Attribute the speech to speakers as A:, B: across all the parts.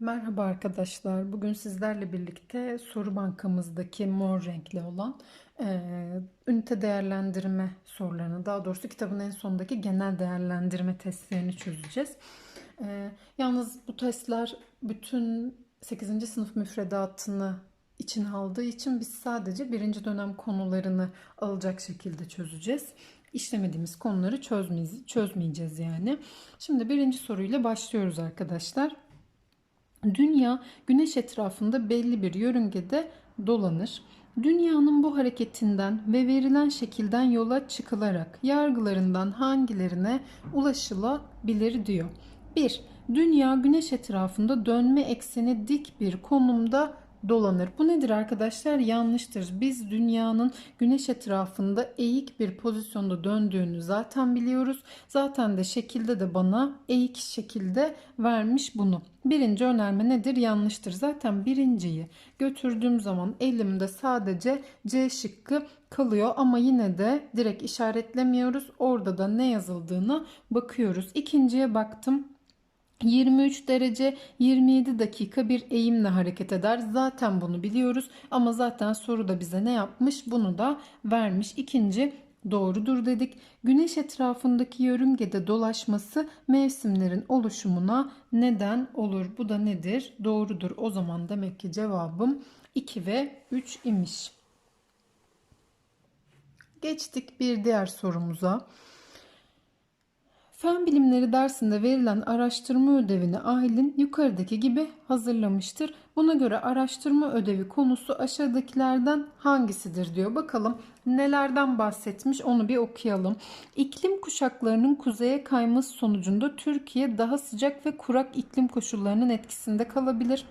A: Merhaba arkadaşlar. Bugün sizlerle birlikte soru bankamızdaki mor renkli olan eee, ünite değerlendirme sorularını, daha doğrusu kitabın en sonundaki genel değerlendirme testlerini çözeceğiz. Eee, yalnız bu testler bütün 8. sınıf müfredatını içine aldığı için biz sadece birinci dönem konularını alacak şekilde çözeceğiz. İşlemediğimiz konuları çözmeyeceğiz, çözmeyeceğiz yani. Şimdi birinci soruyla başlıyoruz arkadaşlar. Dünya güneş etrafında belli bir yörüngede dolanır. Dünyanın bu hareketinden ve verilen şekilden yola çıkılarak yargılarından hangilerine ulaşılabilir diyor. 1. Dünya güneş etrafında dönme ekseni dik bir konumda dolanır. Bu nedir arkadaşlar? Yanlıştır. Biz dünyanın güneş etrafında eğik bir pozisyonda döndüğünü zaten biliyoruz. Zaten de şekilde de bana eğik şekilde vermiş bunu. Birinci önerme nedir? Yanlıştır. Zaten birinciyi götürdüğüm zaman elimde sadece C şıkkı kalıyor ama yine de direkt işaretlemiyoruz. Orada da ne yazıldığına bakıyoruz. İkinciye baktım. 23 derece 27 dakika bir eğimle hareket eder. Zaten bunu biliyoruz ama zaten soruda bize ne yapmış bunu da vermiş. İkinci doğrudur dedik. Güneş etrafındaki yörüngede dolaşması mevsimlerin oluşumuna neden olur. Bu da nedir? Doğrudur. O zaman demek ki cevabım 2 ve 3 imiş. Geçtik bir diğer sorumuza. Fen bilimleri dersinde verilen araştırma ödevini Aylin yukarıdaki gibi hazırlamıştır. Buna göre araştırma ödevi konusu aşağıdakilerden hangisidir diyor. Bakalım nelerden bahsetmiş onu bir okuyalım. İklim kuşaklarının kuzeye kayması sonucunda Türkiye daha sıcak ve kurak iklim koşullarının etkisinde kalabilir.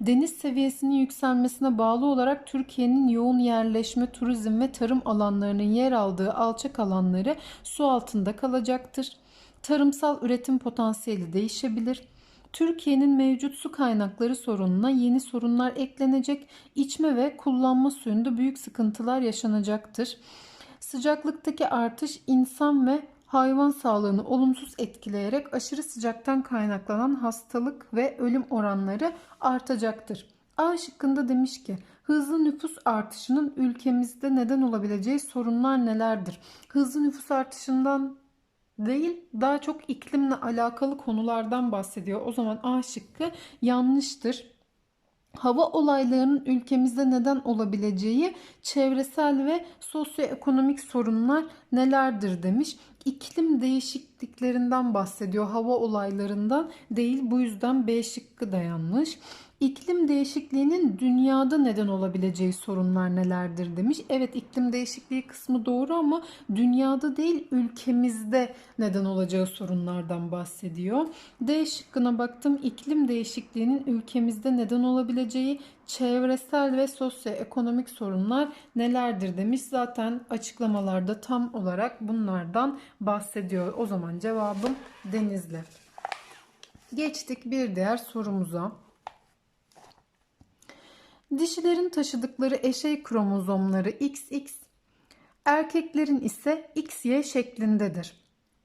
A: Deniz seviyesinin yükselmesine bağlı olarak Türkiye'nin yoğun yerleşme, turizm ve tarım alanlarının yer aldığı alçak alanları su altında kalacaktır. Tarımsal üretim potansiyeli değişebilir. Türkiye'nin mevcut su kaynakları sorununa yeni sorunlar eklenecek. İçme ve kullanma suyunda büyük sıkıntılar yaşanacaktır. Sıcaklıktaki artış insan ve hayvan sağlığını olumsuz etkileyerek aşırı sıcaktan kaynaklanan hastalık ve ölüm oranları artacaktır. A şıkkında demiş ki hızlı nüfus artışının ülkemizde neden olabileceği sorunlar nelerdir? Hızlı nüfus artışından değil daha çok iklimle alakalı konulardan bahsediyor. O zaman A şıkkı yanlıştır. Hava olaylarının ülkemizde neden olabileceği çevresel ve sosyoekonomik sorunlar nelerdir demiş. İklim değişikliklerinden bahsediyor. Hava olaylarından değil. Bu yüzden B şıkkı da. İklim değişikliğinin dünyada neden olabileceği sorunlar nelerdir demiş. Evet iklim değişikliği kısmı doğru ama dünyada değil ülkemizde neden olacağı sorunlardan bahsediyor. D şıkkına baktım. İklim değişikliğinin ülkemizde neden olabileceği çevresel ve sosyoekonomik sorunlar nelerdir demiş. Zaten açıklamalarda tam olarak bunlardan bahsediyor. O zaman cevabım Denizli. Geçtik bir diğer sorumuza. Dişilerin taşıdıkları eşey kromozomları XX, erkeklerin ise XY şeklindedir.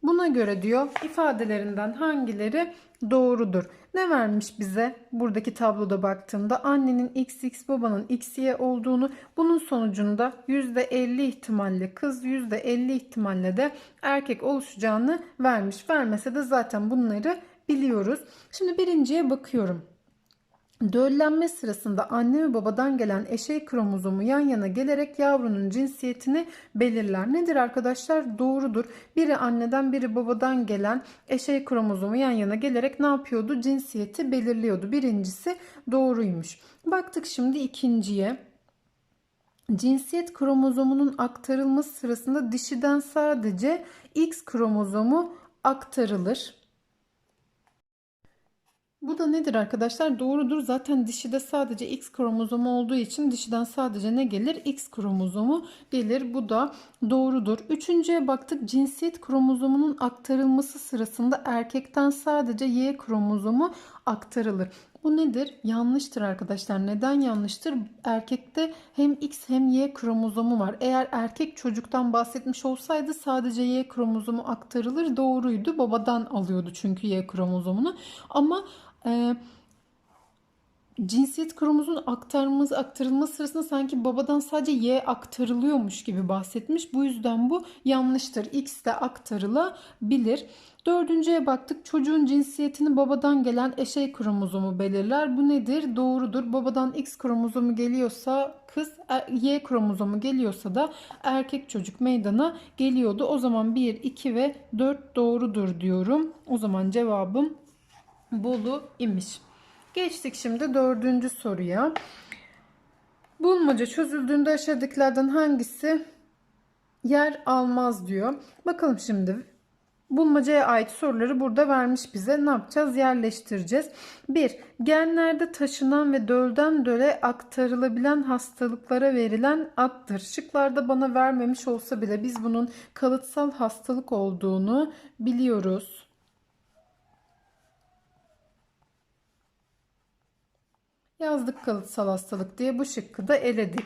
A: Buna göre diyor ifadelerinden hangileri doğrudur? Ne vermiş bize buradaki tabloda baktığımda annenin XX babanın XY olduğunu bunun sonucunda %50 ihtimalle kız %50 ihtimalle de erkek oluşacağını vermiş. Vermese de zaten bunları biliyoruz. Şimdi birinciye bakıyorum. Döllenme sırasında anne ve babadan gelen eşey kromozomu yan yana gelerek yavrunun cinsiyetini belirler. Nedir arkadaşlar? Doğrudur. Biri anneden biri babadan gelen eşey kromozomu yan yana gelerek ne yapıyordu? Cinsiyeti belirliyordu. Birincisi doğruymuş. Baktık şimdi ikinciye. Cinsiyet kromozomunun aktarılması sırasında dişiden sadece X kromozomu aktarılır. Bu da nedir arkadaşlar? Doğrudur. Zaten dişide sadece X kromozomu olduğu için dişiden sadece ne gelir? X kromozomu gelir. Bu da doğrudur. Üçüncüye baktık. Cinsiyet kromozomunun aktarılması sırasında erkekten sadece Y kromozomu aktarılır. Bu nedir? Yanlıştır arkadaşlar. Neden yanlıştır? Erkekte hem X hem Y kromozomu var. Eğer erkek çocuktan bahsetmiş olsaydı sadece Y kromozomu aktarılır. Doğruydu. Babadan alıyordu çünkü Y kromozomunu. Ama e, cinsiyet kromozun aktarılması, aktarılması sırasında sanki babadan sadece Y aktarılıyormuş gibi bahsetmiş. Bu yüzden bu yanlıştır. X de aktarılabilir. Dördüncüye baktık. Çocuğun cinsiyetini babadan gelen eşey kromozomu belirler. Bu nedir? Doğrudur. Babadan X kromozomu geliyorsa kız, er- Y kromozomu geliyorsa da erkek çocuk meydana geliyordu. O zaman 1, 2 ve 4 doğrudur diyorum. O zaman cevabım Bolu imiş. Geçtik şimdi dördüncü soruya. Bulmaca çözüldüğünde aşağıdakilerden hangisi yer almaz diyor. Bakalım şimdi. Bulmacaya ait soruları burada vermiş bize. Ne yapacağız? Yerleştireceğiz. 1. Genlerde taşınan ve dölden döle aktarılabilen hastalıklara verilen addır. Şıklarda bana vermemiş olsa bile biz bunun kalıtsal hastalık olduğunu biliyoruz. Yazdık kalıtsal hastalık diye bu şıkkı da eledik.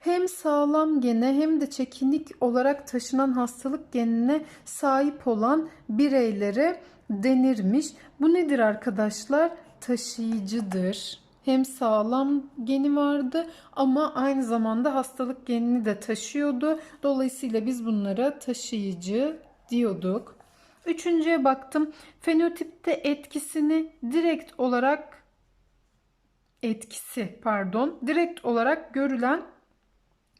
A: Hem sağlam gene hem de çekinik olarak taşınan hastalık genine sahip olan bireylere denirmiş. Bu nedir arkadaşlar? Taşıyıcıdır. Hem sağlam geni vardı ama aynı zamanda hastalık genini de taşıyordu. Dolayısıyla biz bunlara taşıyıcı diyorduk. Üçüncüye baktım. Fenotipte etkisini direkt olarak etkisi pardon direkt olarak görülen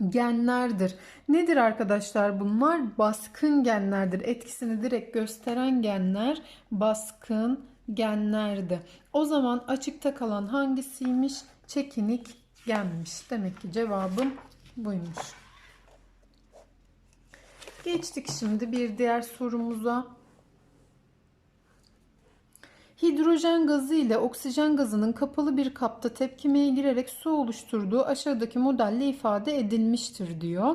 A: genlerdir. Nedir arkadaşlar bunlar? Baskın genlerdir. Etkisini direkt gösteren genler baskın genlerdi. O zaman açıkta kalan hangisiymiş? Çekinik genmiş. Demek ki cevabım buymuş. Geçtik şimdi bir diğer sorumuza. Hidrojen gazı ile oksijen gazının kapalı bir kapta tepkimeye girerek su oluşturduğu aşağıdaki modelle ifade edilmiştir diyor.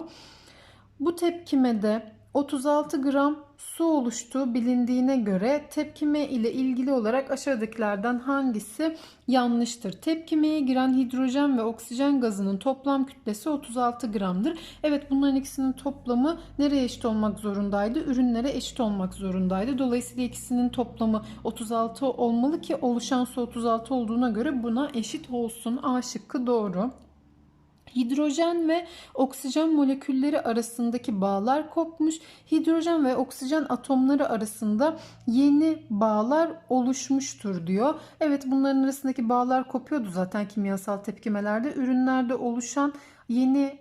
A: Bu tepkimede 36 gram su oluştuğu bilindiğine göre tepkime ile ilgili olarak aşağıdakilerden hangisi yanlıştır? Tepkimeye giren hidrojen ve oksijen gazının toplam kütlesi 36 gramdır. Evet bunların ikisinin toplamı nereye eşit olmak zorundaydı? Ürünlere eşit olmak zorundaydı. Dolayısıyla ikisinin toplamı 36 olmalı ki oluşan su 36 olduğuna göre buna eşit olsun. A şıkkı doğru. Hidrojen ve oksijen molekülleri arasındaki bağlar kopmuş. Hidrojen ve oksijen atomları arasında yeni bağlar oluşmuştur diyor. Evet bunların arasındaki bağlar kopuyordu zaten kimyasal tepkimelerde. Ürünlerde oluşan yeni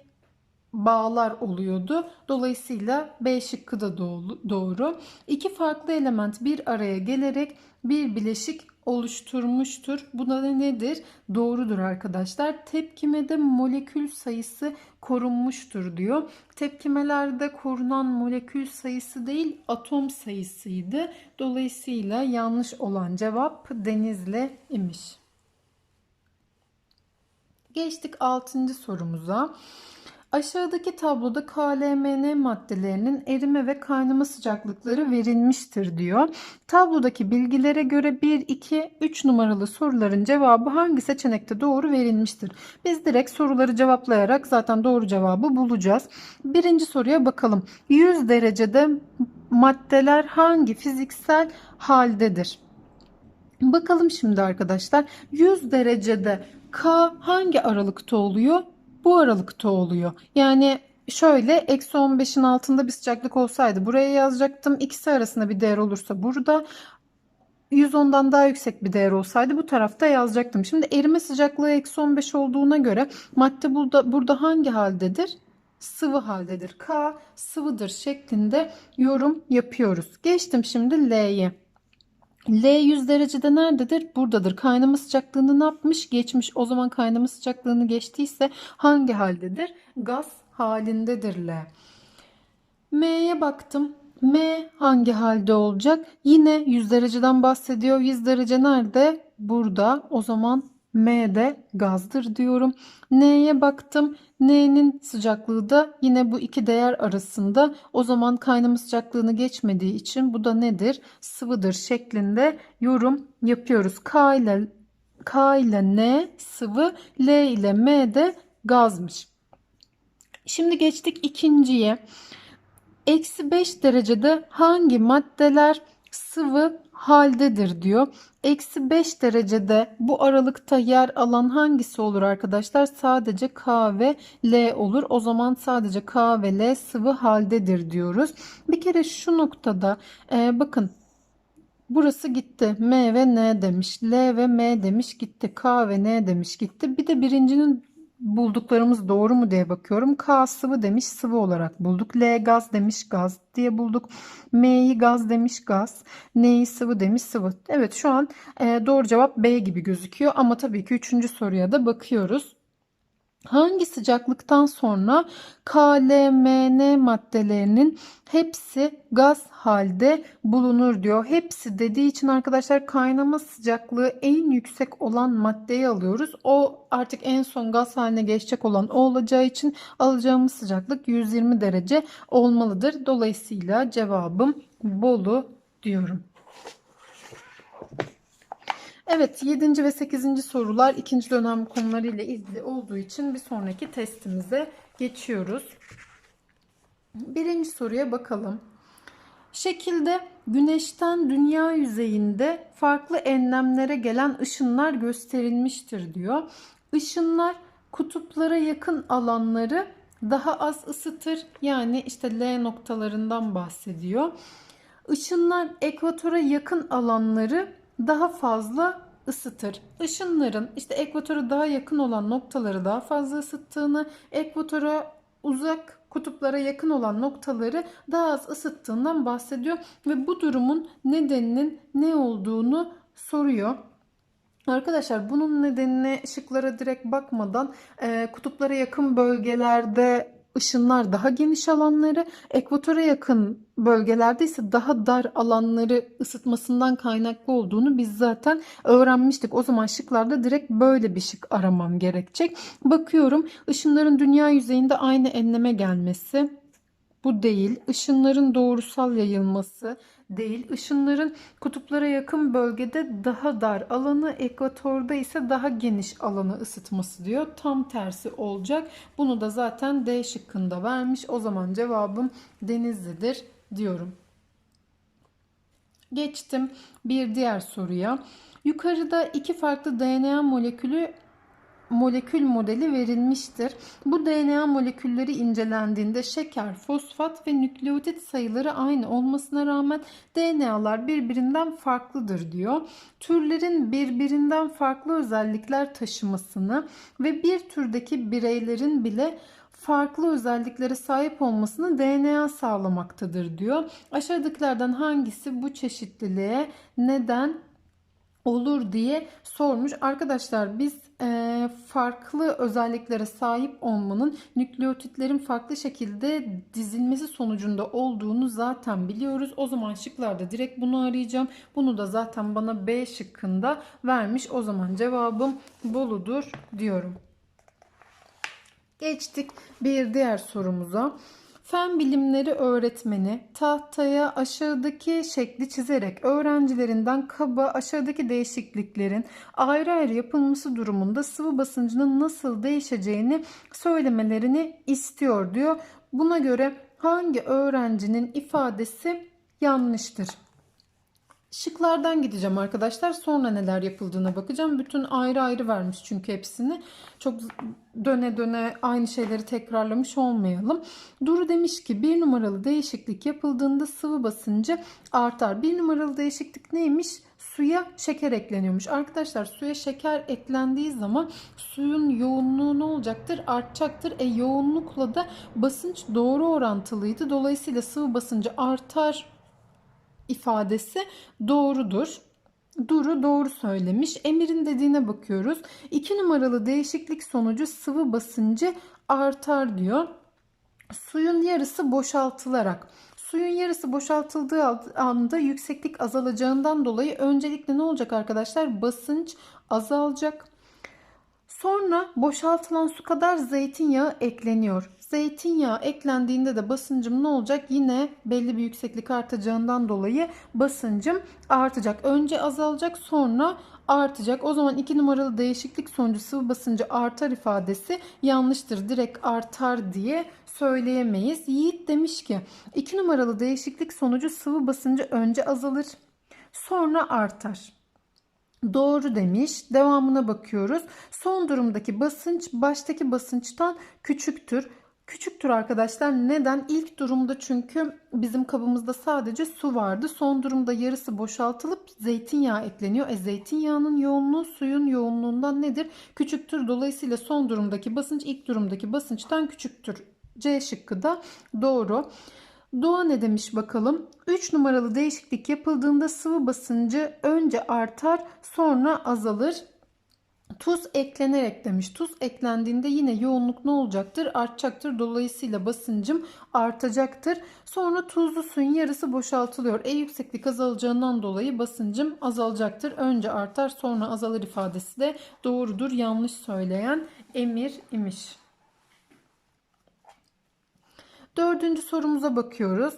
A: bağlar oluyordu. Dolayısıyla B şıkkı da doğru. İki farklı element bir araya gelerek bir bileşik oluşturmuştur. Bu da nedir? Doğrudur arkadaşlar. Tepkimede molekül sayısı korunmuştur diyor. Tepkimelerde korunan molekül sayısı değil atom sayısıydı. Dolayısıyla yanlış olan cevap Denizli imiş. Geçtik 6. sorumuza. Aşağıdaki tabloda KLMN maddelerinin erime ve kaynama sıcaklıkları verilmiştir diyor. Tablodaki bilgilere göre 1, 2, 3 numaralı soruların cevabı hangi seçenekte doğru verilmiştir? Biz direkt soruları cevaplayarak zaten doğru cevabı bulacağız. Birinci soruya bakalım. 100 derecede maddeler hangi fiziksel haldedir? Bakalım şimdi arkadaşlar 100 derecede K hangi aralıkta oluyor? Bu aralıkta oluyor. Yani şöyle eksi 15'in altında bir sıcaklık olsaydı buraya yazacaktım. İkisi arasında bir değer olursa burada 110'dan daha yüksek bir değer olsaydı bu tarafta yazacaktım. Şimdi erime sıcaklığı eksi 15 olduğuna göre madde burada, burada hangi haldedir? Sıvı haldedir. K sıvıdır şeklinde yorum yapıyoruz. Geçtim şimdi L'ye. L 100 derecede nerededir? Buradadır. Kaynama sıcaklığını ne yapmış? Geçmiş. O zaman kaynama sıcaklığını geçtiyse hangi haldedir? Gaz halindedir L. M'ye baktım. M hangi halde olacak? Yine 100 dereceden bahsediyor. 100 derece nerede? Burada. O zaman M de gazdır diyorum. N'ye baktım. N'nin sıcaklığı da yine bu iki değer arasında. O zaman kaynama sıcaklığını geçmediği için bu da nedir? Sıvıdır şeklinde yorum yapıyoruz. K ile K ile N sıvı, L ile M de gazmış. Şimdi geçtik ikinciye. Eksi 5 derecede hangi maddeler sıvı haldedir diyor. Eksi 5 derecede bu aralıkta yer alan hangisi olur arkadaşlar? Sadece K ve L olur. O zaman sadece K ve L sıvı haldedir diyoruz. Bir kere şu noktada e, bakın Burası gitti. M ve N demiş. L ve M demiş gitti. K ve N demiş gitti. Bir de birincinin bulduklarımız doğru mu diye bakıyorum. K sıvı demiş sıvı olarak bulduk. L gaz demiş gaz diye bulduk. M'yi gaz demiş gaz. N'yi sıvı demiş sıvı. Evet şu an e, doğru cevap B gibi gözüküyor. Ama tabii ki üçüncü soruya da bakıyoruz. Hangi sıcaklıktan sonra KLMN maddelerinin hepsi gaz halde bulunur diyor. Hepsi dediği için arkadaşlar kaynama sıcaklığı en yüksek olan maddeyi alıyoruz. O artık en son gaz haline geçecek olan o olacağı için alacağımız sıcaklık 120 derece olmalıdır. Dolayısıyla cevabım Bolu diyorum. Evet 7. ve 8. sorular ikinci dönem konuları ile ilgili olduğu için bir sonraki testimize geçiyoruz. Birinci soruya bakalım. Şekilde güneşten dünya yüzeyinde farklı enlemlere gelen ışınlar gösterilmiştir diyor. Işınlar kutuplara yakın alanları daha az ısıtır. Yani işte L noktalarından bahsediyor. Işınlar ekvatora yakın alanları daha fazla ısıtır. Işınların işte ekvatora daha yakın olan noktaları daha fazla ısıttığını, ekvatora uzak kutuplara yakın olan noktaları daha az ısıttığından bahsediyor ve bu durumun nedeninin ne olduğunu soruyor. Arkadaşlar bunun nedenine ışıklara direkt bakmadan e, kutuplara yakın bölgelerde ışınlar daha geniş alanları, ekvatora yakın bölgelerde ise daha dar alanları ısıtmasından kaynaklı olduğunu biz zaten öğrenmiştik. O zaman şıklarda direkt böyle bir şık aramam gerekecek. Bakıyorum ışınların dünya yüzeyinde aynı enleme gelmesi bu değil. Işınların doğrusal yayılması değil. Işınların kutuplara yakın bölgede daha dar alanı, ekvatorda ise daha geniş alanı ısıtması diyor. Tam tersi olacak. Bunu da zaten D şıkkında vermiş. O zaman cevabım Denizli'dir diyorum. Geçtim bir diğer soruya. Yukarıda iki farklı DNA molekülü molekül modeli verilmiştir. Bu DNA molekülleri incelendiğinde şeker, fosfat ve nükleotit sayıları aynı olmasına rağmen DNA'lar birbirinden farklıdır diyor. Türlerin birbirinden farklı özellikler taşımasını ve bir türdeki bireylerin bile farklı özelliklere sahip olmasını DNA sağlamaktadır diyor. Aşağıdakilerden hangisi bu çeşitliliğe neden olur diye sormuş. Arkadaşlar biz e, farklı özelliklere sahip olmanın nükleotitlerin farklı şekilde dizilmesi sonucunda olduğunu zaten biliyoruz. O zaman şıklarda direkt bunu arayacağım. Bunu da zaten bana B şıkkında vermiş. O zaman cevabım Bolu'dur diyorum. Geçtik bir diğer sorumuza. Fen bilimleri öğretmeni tahtaya aşağıdaki şekli çizerek öğrencilerinden kaba aşağıdaki değişikliklerin ayrı ayrı yapılması durumunda sıvı basıncının nasıl değişeceğini söylemelerini istiyor diyor. Buna göre hangi öğrencinin ifadesi yanlıştır? Şıklardan gideceğim arkadaşlar. Sonra neler yapıldığına bakacağım. Bütün ayrı ayrı vermiş çünkü hepsini. Çok döne döne aynı şeyleri tekrarlamış olmayalım. Duru demiş ki bir numaralı değişiklik yapıldığında sıvı basıncı artar. Bir numaralı değişiklik neymiş? Suya şeker ekleniyormuş. Arkadaşlar suya şeker eklendiği zaman suyun yoğunluğu ne olacaktır? Artacaktır. E yoğunlukla da basınç doğru orantılıydı. Dolayısıyla sıvı basıncı artar ifadesi doğrudur. Duru doğru söylemiş. Emir'in dediğine bakıyoruz. 2 numaralı değişiklik sonucu sıvı basıncı artar diyor. Suyun yarısı boşaltılarak Suyun yarısı boşaltıldığı anda yükseklik azalacağından dolayı öncelikle ne olacak arkadaşlar? Basınç azalacak. Sonra boşaltılan su kadar zeytinyağı ekleniyor. Zeytinyağı eklendiğinde de basıncım ne olacak? Yine belli bir yükseklik artacağından dolayı basıncım artacak. Önce azalacak sonra artacak. O zaman 2 numaralı değişiklik sonucu sıvı basıncı artar ifadesi yanlıştır. Direkt artar diye söyleyemeyiz. Yiğit demiş ki 2 numaralı değişiklik sonucu sıvı basıncı önce azalır sonra artar. Doğru demiş. Devamına bakıyoruz. Son durumdaki basınç baştaki basınçtan küçüktür. Küçüktür arkadaşlar. Neden? İlk durumda çünkü bizim kabımızda sadece su vardı. Son durumda yarısı boşaltılıp zeytinyağı ekleniyor. E zeytinyağının yoğunluğu suyun yoğunluğundan nedir? Küçüktür. Dolayısıyla son durumdaki basınç ilk durumdaki basınçtan küçüktür. C şıkkı da doğru. Doğa ne demiş bakalım? 3 numaralı değişiklik yapıldığında sıvı basıncı önce artar sonra azalır. Tuz eklenerek demiş. Tuz eklendiğinde yine yoğunluk ne olacaktır? Artacaktır. Dolayısıyla basıncım artacaktır. Sonra tuzlu suyun yarısı boşaltılıyor. E yükseklik azalacağından dolayı basıncım azalacaktır. Önce artar sonra azalır ifadesi de doğrudur. Yanlış söyleyen Emir imiş. Dördüncü sorumuza bakıyoruz.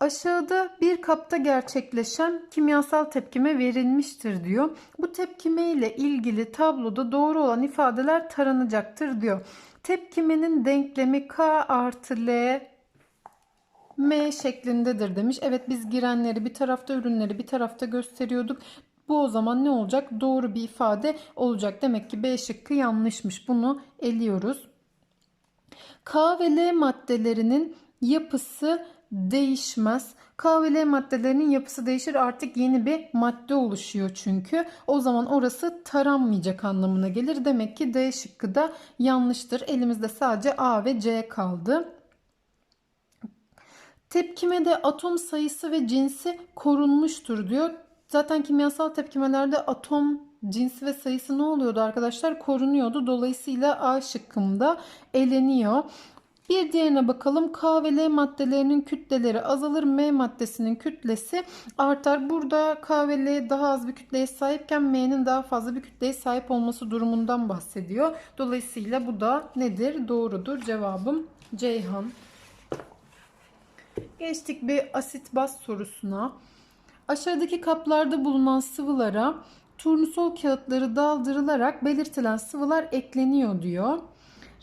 A: Aşağıda bir kapta gerçekleşen kimyasal tepkime verilmiştir diyor. Bu tepkime ile ilgili tabloda doğru olan ifadeler taranacaktır diyor. Tepkimenin denklemi K artı L M şeklindedir demiş. Evet biz girenleri bir tarafta ürünleri bir tarafta gösteriyorduk. Bu o zaman ne olacak? Doğru bir ifade olacak. Demek ki B şıkkı yanlışmış. Bunu eliyoruz. K ve L maddelerinin yapısı değişmez. K maddelerinin yapısı değişir. Artık yeni bir madde oluşuyor çünkü. O zaman orası taranmayacak anlamına gelir. Demek ki D şıkkı da yanlıştır. Elimizde sadece A ve C kaldı. Tepkimede atom sayısı ve cinsi korunmuştur diyor. Zaten kimyasal tepkimelerde atom cinsi ve sayısı ne oluyordu arkadaşlar? Korunuyordu. Dolayısıyla A şıkkımda eleniyor. Bir diğerine bakalım. K ve L maddelerinin kütleleri azalır. M maddesinin kütlesi artar. Burada K ve L daha az bir kütleye sahipken M'nin daha fazla bir kütleye sahip olması durumundan bahsediyor. Dolayısıyla bu da nedir? Doğrudur. Cevabım Ceyhan. Geçtik bir asit baz sorusuna. Aşağıdaki kaplarda bulunan sıvılara turnusol kağıtları daldırılarak belirtilen sıvılar ekleniyor diyor.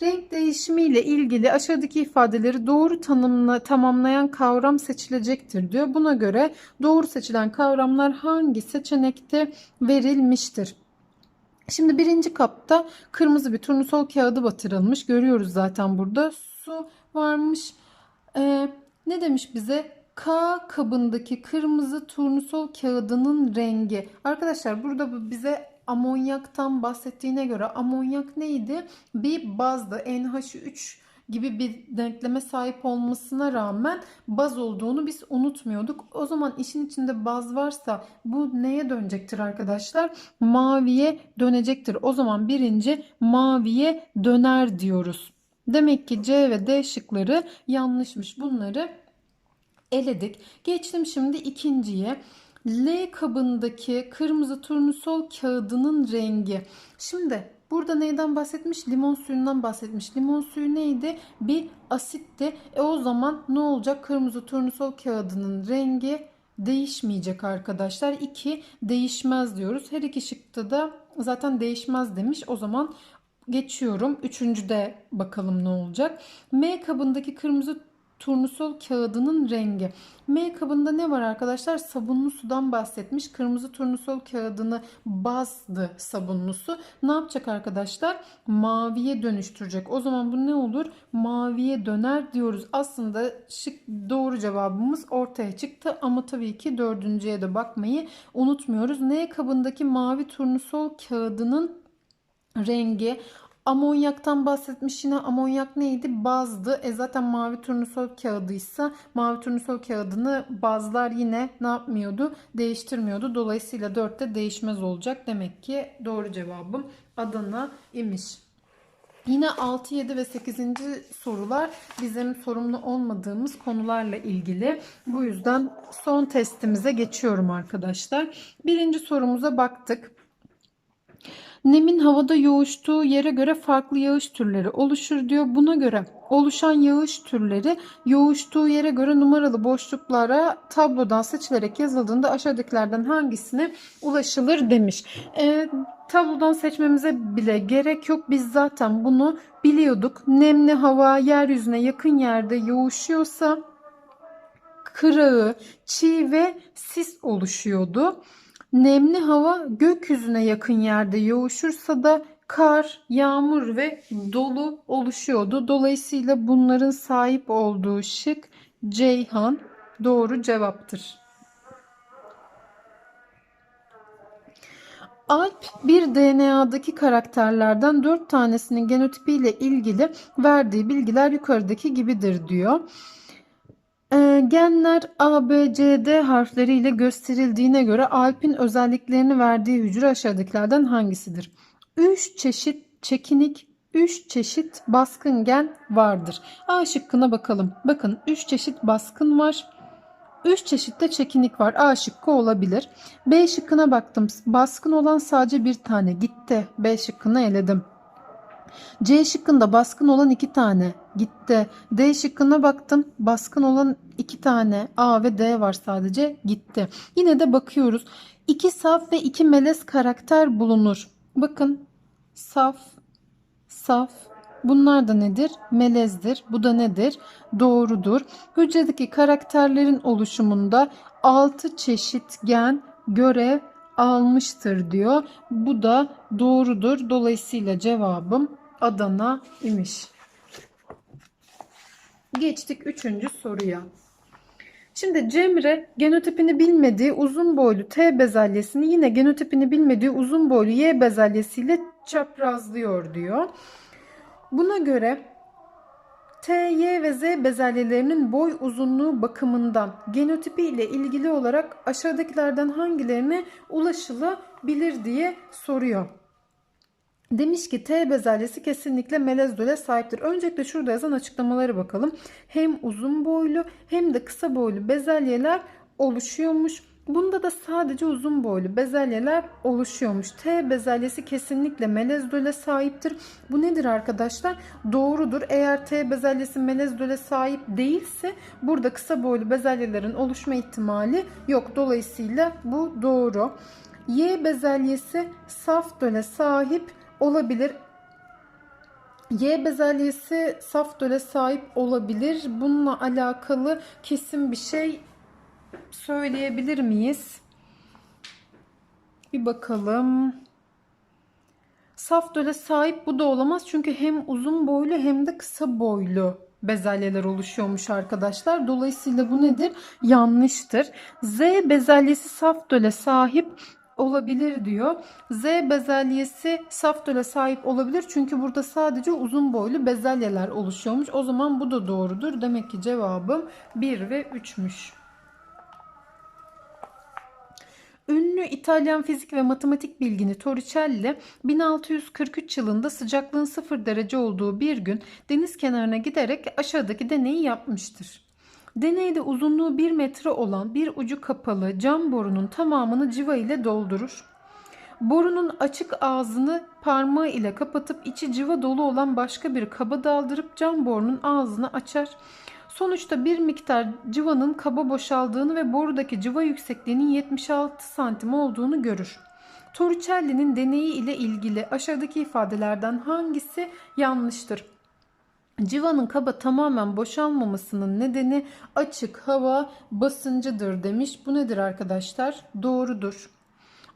A: Renk değişimi ile ilgili aşağıdaki ifadeleri doğru tanımla, tamamlayan kavram seçilecektir diyor. Buna göre doğru seçilen kavramlar hangi seçenekte verilmiştir? Şimdi birinci kapta kırmızı bir turnusol kağıdı batırılmış. Görüyoruz zaten burada. Su varmış. Ee, ne demiş bize? K kabındaki kırmızı turnusol kağıdının rengi. Arkadaşlar burada bize amonyaktan bahsettiğine göre amonyak neydi? Bir bazdı. NH3 gibi bir denkleme sahip olmasına rağmen baz olduğunu biz unutmuyorduk. O zaman işin içinde baz varsa bu neye dönecektir arkadaşlar? Maviye dönecektir. O zaman birinci maviye döner diyoruz. Demek ki C ve D şıkları yanlışmış. Bunları eledik. Geçtim şimdi ikinciye. L kabındaki kırmızı turnusol kağıdının rengi. Şimdi burada neyden bahsetmiş? Limon suyundan bahsetmiş. Limon suyu neydi? Bir asitti. E o zaman ne olacak? Kırmızı turnusol kağıdının rengi değişmeyecek arkadaşlar. 2 değişmez diyoruz. Her iki şıkta da zaten değişmez demiş. O zaman geçiyorum. Üçüncüde bakalım ne olacak. M kabındaki kırmızı turnusol kağıdının rengi. M kabında ne var arkadaşlar? Sabunlu sudan bahsetmiş. Kırmızı turnusol kağıdını bazdı sabunlu su. Ne yapacak arkadaşlar? Maviye dönüştürecek. O zaman bu ne olur? Maviye döner diyoruz. Aslında şık doğru cevabımız ortaya çıktı. Ama tabii ki dördüncüye de bakmayı unutmuyoruz. N kabındaki mavi turnusol kağıdının rengi Amonyaktan bahsetmiş yine amonyak neydi? Bazdı. E zaten mavi turnusol kağıdıysa mavi turnusol kağıdını bazlar yine ne yapmıyordu? Değiştirmiyordu. Dolayısıyla 4'te değişmez olacak. Demek ki doğru cevabım Adana imiş. Yine 6, 7 ve 8. sorular bizim sorumlu olmadığımız konularla ilgili. Bu yüzden son testimize geçiyorum arkadaşlar. Birinci sorumuza baktık. Nemin havada yoğuştuğu yere göre farklı yağış türleri oluşur diyor. Buna göre oluşan yağış türleri yoğuştuğu yere göre numaralı boşluklara tablodan seçilerek yazıldığında aşağıdakilerden hangisine ulaşılır demiş. E, tablodan seçmemize bile gerek yok. Biz zaten bunu biliyorduk. Nemli hava yeryüzüne yakın yerde yoğuşuyorsa kırağı, çiğ ve sis oluşuyordu. Nemli hava gökyüzüne yakın yerde yoğuşursa da kar, yağmur ve dolu oluşuyordu. Dolayısıyla bunların sahip olduğu şık Ceyhan doğru cevaptır. Alp bir DNA'daki karakterlerden 4 tanesinin genotipiyle ilgili verdiği bilgiler yukarıdaki gibidir diyor. E, genler A, B, C, D harfleriyle gösterildiğine göre Alp'in özelliklerini verdiği hücre aşağıdakilerden hangisidir? 3 çeşit çekinik, 3 çeşit baskın gen vardır. A şıkkına bakalım. Bakın 3 çeşit baskın var. 3 çeşitte çekinik var. A şıkkı olabilir. B şıkkına baktım. Baskın olan sadece bir tane gitti. B şıkkını eledim. C şıkkında baskın olan iki tane gitti. D şıkkına baktım. Baskın olan iki tane A ve D var sadece gitti. Yine de bakıyoruz. İki saf ve iki melez karakter bulunur. Bakın saf, saf. Bunlar da nedir? Melezdir. Bu da nedir? Doğrudur. Hücredeki karakterlerin oluşumunda 6 çeşit gen görev almıştır diyor. Bu da doğrudur. Dolayısıyla cevabım Adana imiş. Geçtik üçüncü soruya. Şimdi Cemre genotipini bilmediği uzun boylu T bezelyesini yine genotipini bilmediği uzun boylu Y bezelyesiyle çaprazlıyor diyor. Buna göre T, Y ve Z bezelyelerinin boy uzunluğu bakımından genotipi ile ilgili olarak aşağıdakilerden hangilerine ulaşılabilir diye soruyor. Demiş ki T bezelyesi kesinlikle melez döle sahiptir. Öncelikle şurada yazan açıklamaları bakalım. Hem uzun boylu hem de kısa boylu bezelyeler oluşuyormuş. Bunda da sadece uzun boylu bezelyeler oluşuyormuş. T bezelyesi kesinlikle melez döle sahiptir. Bu nedir arkadaşlar? Doğrudur. Eğer T bezelyesi melez döle sahip değilse burada kısa boylu bezelyelerin oluşma ihtimali yok. Dolayısıyla bu doğru. Y bezelyesi saf döle sahip olabilir. Y bezelyesi saf döle sahip olabilir. Bununla alakalı kesin bir şey söyleyebilir miyiz? Bir bakalım. Saf döle sahip bu da olamaz. Çünkü hem uzun boylu hem de kısa boylu bezelyeler oluşuyormuş arkadaşlar. Dolayısıyla bu nedir? Yanlıştır. Z bezelyesi saf döle sahip olabilir diyor. Z bezelyesi saf döle sahip olabilir. Çünkü burada sadece uzun boylu bezelyeler oluşuyormuş. O zaman bu da doğrudur. Demek ki cevabım 1 ve 3'müş. Ünlü İtalyan fizik ve matematik bilgini Torricelli 1643 yılında sıcaklığın 0 derece olduğu bir gün deniz kenarına giderek aşağıdaki deneyi yapmıştır. Deneyde uzunluğu 1 metre olan bir ucu kapalı cam borunun tamamını civa ile doldurur. Borunun açık ağzını parmağı ile kapatıp içi civa dolu olan başka bir kaba daldırıp cam borunun ağzını açar. Sonuçta bir miktar civanın kaba boşaldığını ve borudaki civa yüksekliğinin 76 santim olduğunu görür. Torricelli'nin deneyi ile ilgili aşağıdaki ifadelerden hangisi yanlıştır? Civanın kaba tamamen boşalmamasının nedeni açık hava basıncıdır demiş. Bu nedir arkadaşlar? Doğrudur.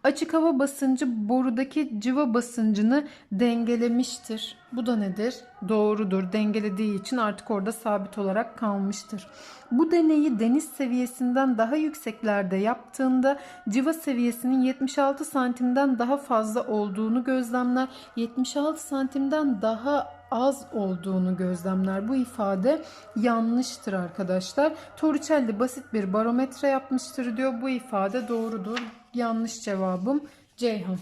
A: Açık hava basıncı borudaki civa basıncını dengelemiştir. Bu da nedir? Doğrudur. Dengelediği için artık orada sabit olarak kalmıştır. Bu deneyi deniz seviyesinden daha yükseklerde yaptığında civa seviyesinin 76 santimden daha fazla olduğunu gözlemler. 76 santimden daha az olduğunu gözlemler. Bu ifade yanlıştır arkadaşlar. Torricelli basit bir barometre yapmıştır diyor. Bu ifade doğrudur. Yanlış cevabım Ceyhan.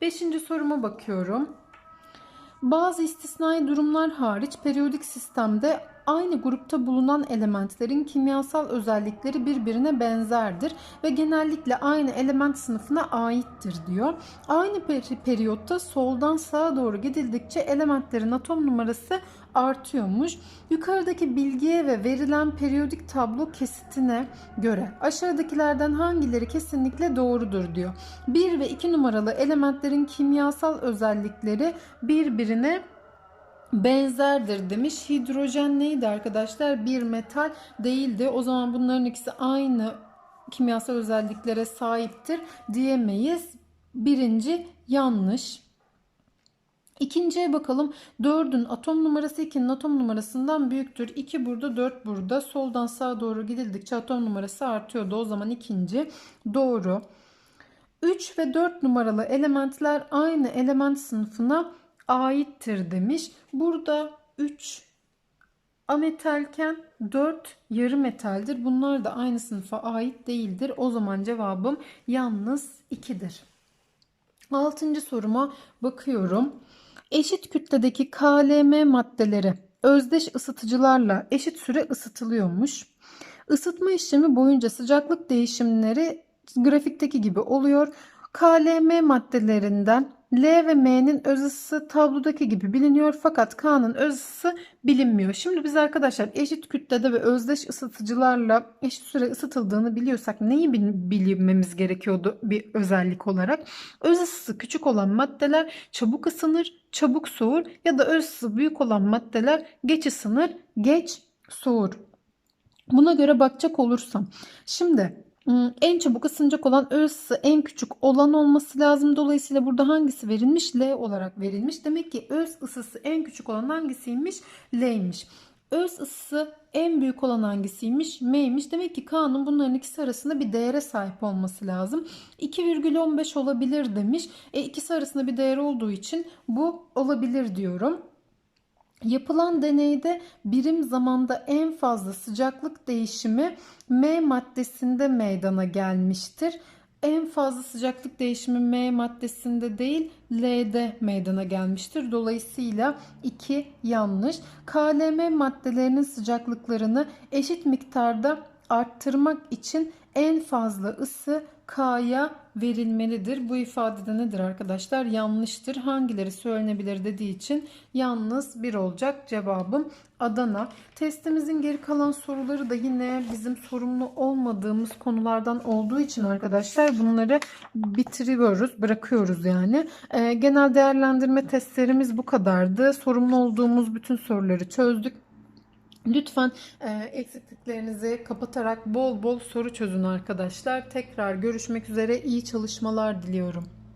A: Beşinci soruma bakıyorum. Bazı istisnai durumlar hariç periyodik sistemde aynı grupta bulunan elementlerin kimyasal özellikleri birbirine benzerdir ve genellikle aynı element sınıfına aittir diyor. Aynı peri periyotta soldan sağa doğru gidildikçe elementlerin atom numarası artıyormuş. Yukarıdaki bilgiye ve verilen periyodik tablo kesitine göre aşağıdakilerden hangileri kesinlikle doğrudur diyor. 1 ve 2 numaralı elementlerin kimyasal özellikleri birbirine benzerdir demiş. Hidrojen neydi arkadaşlar? Bir metal değildi. O zaman bunların ikisi aynı kimyasal özelliklere sahiptir diyemeyiz. Birinci yanlış. İkinciye bakalım. 4'ün atom numarası 2'nin atom numarasından büyüktür. 2 burada 4 burada. Soldan sağa doğru gidildikçe atom numarası artıyordu. O zaman ikinci doğru. 3 ve 4 numaralı elementler aynı element sınıfına aittir demiş. Burada 3 ametalken 4 yarı metaldir. Bunlar da aynı sınıfa ait değildir. O zaman cevabım yalnız 2'dir. Altıncı soruma bakıyorum. Eşit kütledeki KLM maddeleri özdeş ısıtıcılarla eşit süre ısıtılıyormuş. Isıtma işlemi boyunca sıcaklık değişimleri grafikteki gibi oluyor. KLM maddelerinden L ve M'nin öz ısısı tablodaki gibi biliniyor fakat K'nın öz ısısı bilinmiyor. Şimdi biz arkadaşlar eşit kütlede ve özdeş ısıtıcılarla eşit süre ısıtıldığını biliyorsak neyi bil- bilmemiz gerekiyordu bir özellik olarak? Öz ısısı küçük olan maddeler çabuk ısınır, çabuk soğur ya da öz ısısı büyük olan maddeler geç ısınır, geç soğur. Buna göre bakacak olursam. Şimdi en çabuk ısınacak olan öz ısı en küçük olan olması lazım. Dolayısıyla burada hangisi verilmiş? L olarak verilmiş. Demek ki öz ısısı en küçük olan hangisiymiş? L'ymiş. Öz ısısı en büyük olan hangisiymiş? M'ymiş. Demek ki K'nın bunların ikisi arasında bir değere sahip olması lazım. 2,15 olabilir demiş. E ikisi arasında bir değer olduğu için bu olabilir diyorum. Yapılan deneyde birim zamanda en fazla sıcaklık değişimi M maddesinde meydana gelmiştir. En fazla sıcaklık değişimi M maddesinde değil L'de meydana gelmiştir. Dolayısıyla 2 yanlış. KLM maddelerinin sıcaklıklarını eşit miktarda arttırmak için en fazla ısı K'ya verilmelidir. Bu ifadede nedir arkadaşlar? Yanlıştır. Hangileri söylenebilir dediği için yalnız bir olacak cevabım Adana. Testimizin geri kalan soruları da yine bizim sorumlu olmadığımız konulardan olduğu için arkadaşlar bunları bitiriyoruz, bırakıyoruz yani. Ee, genel değerlendirme testlerimiz bu kadardı. Sorumlu olduğumuz bütün soruları çözdük. Lütfen e, eksikliklerinizi kapatarak bol bol soru çözün arkadaşlar. Tekrar görüşmek üzere. İyi çalışmalar diliyorum.